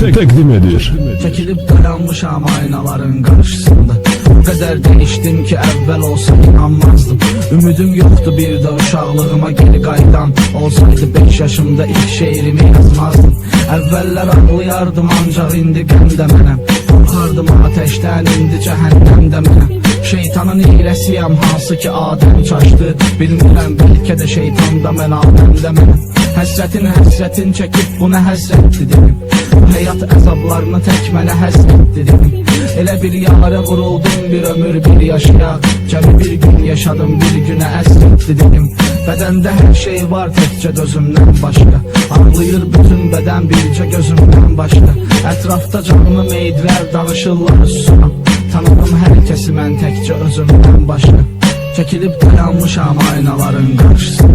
tek təqdim edir. Çekilip dayanmışam aynaların karşısında. O kadar değiştim ki evvel olsa inanmazdım. Ümidim yoktu bir de uşaqlığıma geri qaydan Olsaydı 5 yaşımda ilk şeirimi yazmazdım. Evveller ağlayardım ancak indi qəmdə mənəm Qorxardım ateşten indi cəhənnəmdə mənəm Şeytanın hiləsiyəm hansı ki Adəm çaşdı Bilmirəm bəlkə də şeytanda mən Adəmdə mənəm Həsrətin həsrətin çəkib bu nə həsrətdir dedim həyat əzablarını tək mənə həsrətdir dedim Elə bir yara vuruldum bir ömür bir yaşaya Cəmi bir gün yaşadım bir günə əsrətdir dedim Bədəndə hər şey var təkcə gözümdən başqa. Ağlayır bütün bədən bircə gözümdən başqa. Ətrafda canlı meydlər danışırlar susana Tanıdım hər kəsi mən təkcə özümdən başqa. Çekilip dayanmışam aynaların karşısında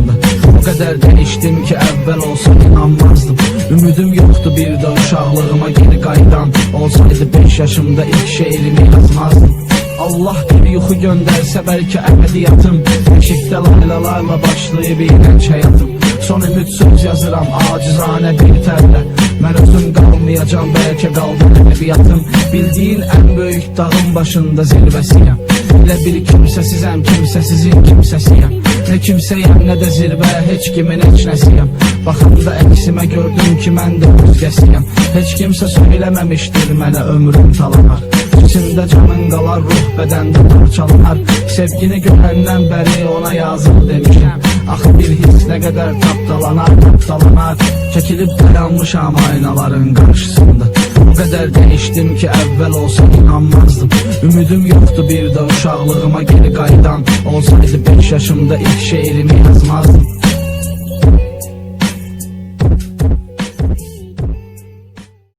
O kadar değiştim ki evvel olsa inanmazdım. Ümidim yoktu bir de uşaqlığıma geri qaydan Olsaydı 5 yaşımda ilk şeirimi yazmazdım. Allah bir yuxu gönderse belki əməliyyatım Eşikdə laylalarla başlayıb iğrenç həyatım Son ümid söz yazıram acizanə bir tərlə Mən özüm qalmayacam bəlkə qaldı ədəbiyyatım Bildiyin ən böyük dağın başında zirvəsiyəm Elə bir kimsəsizəm, kimsəsizin kimsəsiyəm Ne kimsəyəm, nə də zirvə, heç kimin heç nəsiyəm Baxanda əksimə gördüm ki, mən də özgəsiyəm Heç kimsə söyləməmişdir mənə ömrüm talanar. İçində canın qalar, ruh bədəndə parçalanar. Sevgini görəndən bəri ona yazıq demişəm Axı bir his nə qədər tapdalanar, tapdalanar. Çəkilib dayanmışam aynaların qarşısında O qədər dəyişdim ki əvvəl olsa inanmazdım. Ümidim yoktu bir də uşaqlığıma geri qaydan Olsaydı 5 yaşımda ilk şeirimi yazmazdım